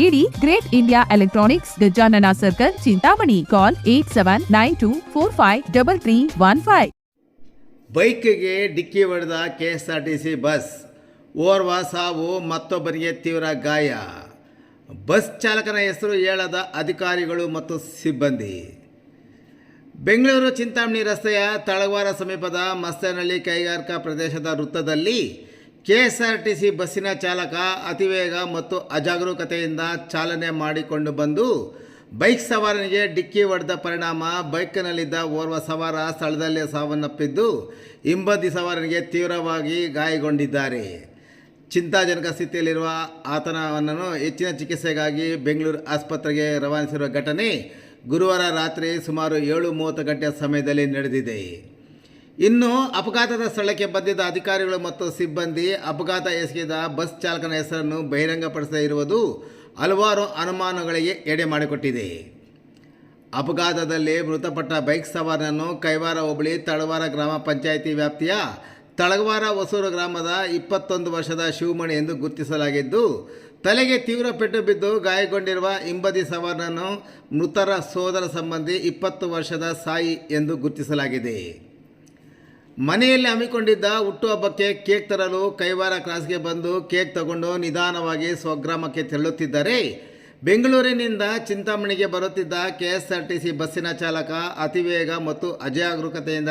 ನೀಡಿ great India electronics Gajanana circle, Chintamani. Call eight seven nine two four five double three one five. ಬೈಕ್ಗೆ ಡಿಕ್ಕಿ ಹೊಡೆದ K S R T C bus. ಓರ್ವ ಸಾವು ಮತ್ತೊಬ್ಬರಿಗೆ ತೀವ್ರ ಗಾಯ. ಬಸ್ ಚಾಲಕನ ಹೆಸರು ಹೇಳದ ಅಧಿಕಾರಿಗಳು ಮತ್ತು ಸಿಬ್ಬಂದಿ. ಬೆಂಗಳೂರು ಚಿಂತಾಮಣಿ ರಸ್ತೆಯ ತಳವಾರ ಸಮೀಪದ ಮಸ್ತನಹಳ್ಳಿ ಕೈಗಾರಿಕಾ ಪ್ರದೇಶದ ವೃತ್ತದಲ್ಲಿ ಕೆ ಎಸ್ ಆರ್ ಟಿ ಬಸ್ಸಿನ ಚಾಲಕ ಅತಿವೇಗ ಮತ್ತು ಅಜಾಗರೂಕತೆಯಿಂದ ಚಾಲನೆ ಮಾಡಿಕೊಂಡು ಬಂದು ಬೈಕ್ ಸವಾರನಿಗೆ ಡಿಕ್ಕಿ ಹೊಡೆದ ಪರಿಣಾಮ. ಬೈಕ್ನಲ್ಲಿದ್ದ ಓರ್ವ ಸವಾರ ಸ್ಥಳದಲ್ಲೇ ಸಾವನ್ನಪ್ಪಿದ್ದು, ಹಿಂಬದಿ ಸವಾರನಿಗೆ ತೀವ್ರವಾಗಿ ಗಾಯಗೊಂಡಿದ್ದಾರೆ. ಚಿಂತಾಜನಕ ಸ್ಥಿತಿಯಲ್ಲಿರುವ ಆತನವನ್ನು ಹೆಚ್ಚಿನ ಚಿಕಿತ್ಸೆಗಾಗಿ ಬೆಂಗಳೂರು ಆಸ್ಪತ್ರೆಗೆ ರವಾನಿಸಿರುವ ಘಟನೆ ಗುರುವಾರ ರಾತ್ರಿ ಸುಮಾರು ಏಳು ಮೂವತ್ತು ಗಂಟೆಯ ಸಮಯದಲ್ಲಿ ನಡೆದಿದೆ. ಇನ್ನು ಅಪಘಾತದ ಸ್ಥಳಕ್ಕೆ ಬಂದಿದ್ದ ಅಧಿಕಾರಿಗಳು ಮತ್ತು ಸಿಬ್ಬಂದಿ ಅಪಘಾತ ಎಸಗಿದ ಬಸ್ ಚಾಲಕನ ಹೆಸರನ್ನು ಬಹಿರಂಗಪಡಿಸದೇ ಇರುವುದು ಹಲವಾರು ಅನುಮಾನಗಳಿಗೆ ಎಡೆ ಮಾಡಿಕೊಟ್ಟಿದೆ. ಅಪಘಾತದಲ್ಲಿ ಮೃತಪಟ್ಟ ಬೈಕ್ ಸವಾರನನ್ನು ಕೈವಾರ ಹೋಬಳಿ ತಳವಾರ ಗ್ರಾಮ ಪಂಚಾಯಿತಿ ವ್ಯಾಪ್ತಿಯ ತಳಗವಾರ ಹೊಸೂರು ಗ್ರಾಮದ ಇಪ್ಪತ್ತೊಂದು ವರ್ಷದ ಶಿವಮಣಿ ಎಂದು ಗುರುತಿಸಲಾಗಿದ್ದು, ತಲೆಗೆ ತೀವ್ರ ಪೆಟ್ಟು ಬಿದ್ದು ಗಾಯಗೊಂಡಿರುವ ಹಿಂಬದಿ ಸವಾರನನ್ನು ಮೃತರ ಸೋದರ ಸಂಬಂಧಿ ಇಪ್ಪತ್ತು ವರ್ಷದ ಸಾಯಿ ಎಂದು ಗುರುತಿಸಲಾಗಿದೆ. ಮನೆಯಲ್ಲಿ ಹಮ್ಮಿಕೊಂಡಿದ್ದ ಹುಟ್ಟುಹಬ್ಬಕ್ಕೆ ಕೇಕ್ ತರಲು ಕೈವಾರ ಕ್ರಾಸ್ಗೆ ಬಂದು ಕೇಕ್ ತಗೊಂಡು ನಿಧಾನವಾಗಿ ಸ್ವಗ್ರಾಮಕ್ಕೆ ತೆರಳುತ್ತಿದ್ದರೆ. ಬೆಂಗಳೂರಿನಿಂದ ಚಿಂತಾಮಣಿಗೆ ಬರುತ್ತಿದ್ದ ಕೆ ಬಸ್ಸಿನ ಚಾಲಕ ಅತಿವೇಗ ಮತ್ತು ಅಜಾಗರೂಕತೆಯಿಂದ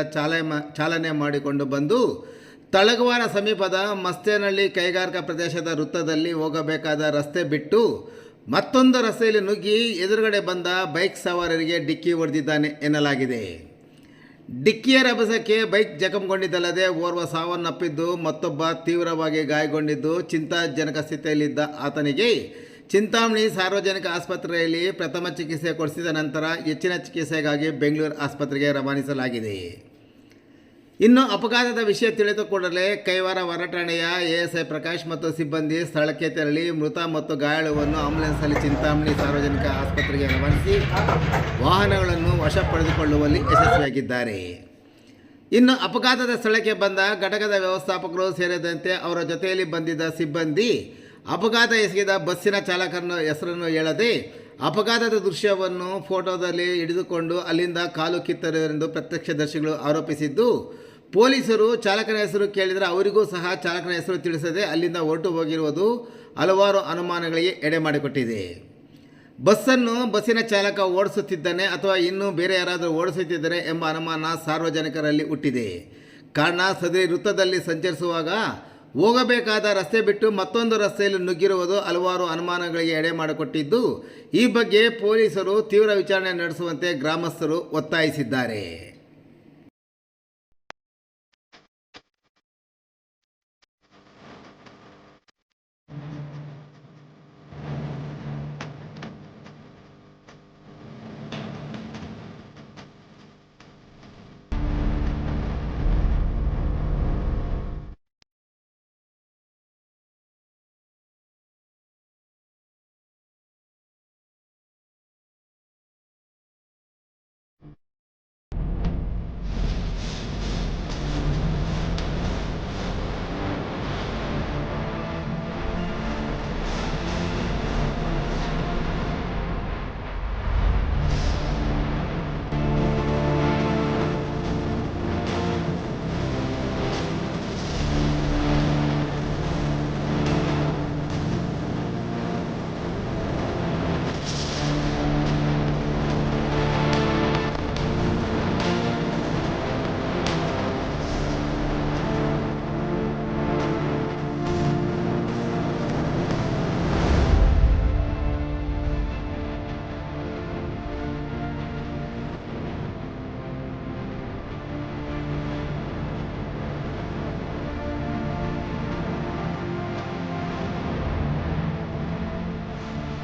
ಚಾಲನೆ ಮಾಡಿಕೊಂಡು ಬಂದು ತಳಗವಾರ ಸಮೀಪದ ಮಸ್ತೇನಹಳ್ಳಿ ಕೈಗಾರಿಕಾ ಪ್ರದೇಶದ ವೃತ್ತದಲ್ಲಿ ಹೋಗಬೇಕಾದ ರಸ್ತೆ ಬಿಟ್ಟು ಮತ್ತೊಂದು ರಸ್ತೆಯಲ್ಲಿ ನುಗ್ಗಿ ಎದುರುಗಡೆ ಬಂದ ಬೈಕ್ ಸವಾರರಿಗೆ ಡಿಕ್ಕಿ ಹೊಡೆದಿದ್ದಾನೆ ಎನ್ನಲಾಗಿದೆ. ಡಿಕ್ಕಿಯ ರಭಸಕ್ಕೆ ಬೈಕ್ ಜಖಂಗೊಂಡಿದ್ದಲ್ಲದೆ ಓರ್ವ ಸಾವನ್ನಪ್ಪಿದ್ದು, ಮತ್ತೊಬ್ಬ ತೀವ್ರವಾಗಿ ಗಾಯಗೊಂಡಿದ್ದು, ಚಿಂತಾಜನಕ ಸ್ಥಿತಿಯಲ್ಲಿದ್ದ ಆತನಿಗೆ ಚಿಂತಾಮಣಿ ಸಾರ್ವಜನಿಕ ಆಸ್ಪತ್ರೆಯಲ್ಲಿ ಪ್ರಥಮ ಚಿಕಿತ್ಸೆ ಕೊಡಿಸಿದ ನಂತರ ಹೆಚ್ಚಿನ ಚಿಕಿತ್ಸೆಗಾಗಿ ಬೆಂಗಳೂರು ಆಸ್ಪತ್ರೆಗೆ ರವಾನಿಸಲಾಗಿದೆ. ಇನ್ನು ಅಪಘಾತದ ವಿಷಯ ತಿಳಿದು ಕೂಡಲೇ ಕೈವಾರ ಹೊರಠಾಣೆಯ ಎಎಸ್ಐ ಪ್ರಕಾಶ್ ಮತ್ತು ಸಿಬ್ಬಂದಿ ಸ್ಥಳಕ್ಕೆ ತೆರಳಿ ಮೃತ ಮತ್ತು ಗಾಯಾಳುವನ್ನು ಆಂಬುಲೆನ್ಸ್ನಲ್ಲಿ ಚಿಂತಾಮಣಿ ಸಾರ್ವಜನಿಕ ಆಸ್ಪತ್ರೆಗೆ ರವಾನಿಸಿ ವಾಹನಗಳನ್ನು ವಶ ಪಡೆದುಕೊಳ್ಳುವಲ್ಲಿ ಯಶಸ್ವಿಯಾಗಿದ್ದಾರೆ. ಇನ್ನು ಅಪಘಾತದ ಸ್ಥಳಕ್ಕೆ ಬಂದ ಘಟಕದ ವ್ಯವಸ್ಥಾಪಕರು ಸೇರಿದಂತೆ ಅವರ ಜೊತೆಯಲ್ಲಿ ಬಂದಿದ್ದ ಸಿಬ್ಬಂದಿ ಅಪಘಾತ ಎಸಗಿದ ಬಸ್ಸಿನ ಚಾಲಕನ ಹೆಸರನ್ನು ಹೇಳದೆ ಅಪಘಾತದ ದೃಶ್ಯವನ್ನು ಫೋಟೋದಲ್ಲಿ ಹಿಡಿದುಕೊಂಡು ಅಲ್ಲಿಂದ ಕಾಲು ಕಿತ್ತರು ಎಂದು ಪ್ರತ್ಯಕ್ಷದರ್ಶಿಗಳು ಆರೋಪಿಸಿದ್ದು ಪೊಲೀಸರು ಚಾಲಕನ ಹೆಸರು ಕೇಳಿದರೆ ಅವರಿಗೂ ಸಹ ಚಾಲಕನ ಹೆಸರು ತಿಳಿಸದೆ ಅಲ್ಲಿಂದ ಹೊರಟು ಹೋಗಿರುವುದು ಹಲವಾರು ಅನುಮಾನಗಳಿಗೆ ಎಡೆ ಮಾಡಿಕೊಟ್ಟಿದೆ. ಬಸ್ಸನ್ನು ಬಸ್ಸಿನ ಚಾಲಕ ಓಡಿಸುತ್ತಿದ್ದಾನೆ ಅಥವಾ ಇನ್ನೂ ಬೇರೆ ಯಾರಾದರೂ ಓಡಿಸುತ್ತಿದ್ದಾರೆ ಎಂಬ ಅನುಮಾನ ಸಾರ್ವಜನಿಕರಲ್ಲಿ ಹುಟ್ಟಿದೆ. ಕಾರಣ ಸದರಿ ವೃತ್ತದಲ್ಲಿ ಸಂಚರಿಸುವಾಗ ಹೋಗಬೇಕಾದ ರಸ್ತೆ ಬಿಟ್ಟು ಮತ್ತೊಂದು ರಸ್ತೆಯಲ್ಲಿ ನುಗ್ಗಿರುವುದು ಹಲವಾರು ಅನುಮಾನಗಳಿಗೆ ಎಡೆ ಮಾಡಿಕೊಟ್ಟಿದ್ದು, ಈ ಬಗ್ಗೆ ಪೊಲೀಸರು ತೀವ್ರ ವಿಚಾರಣೆ ನಡೆಸುವಂತೆ ಗ್ರಾಮಸ್ಥರು ಒತ್ತಾಯಿಸಿದ್ದಾರೆ.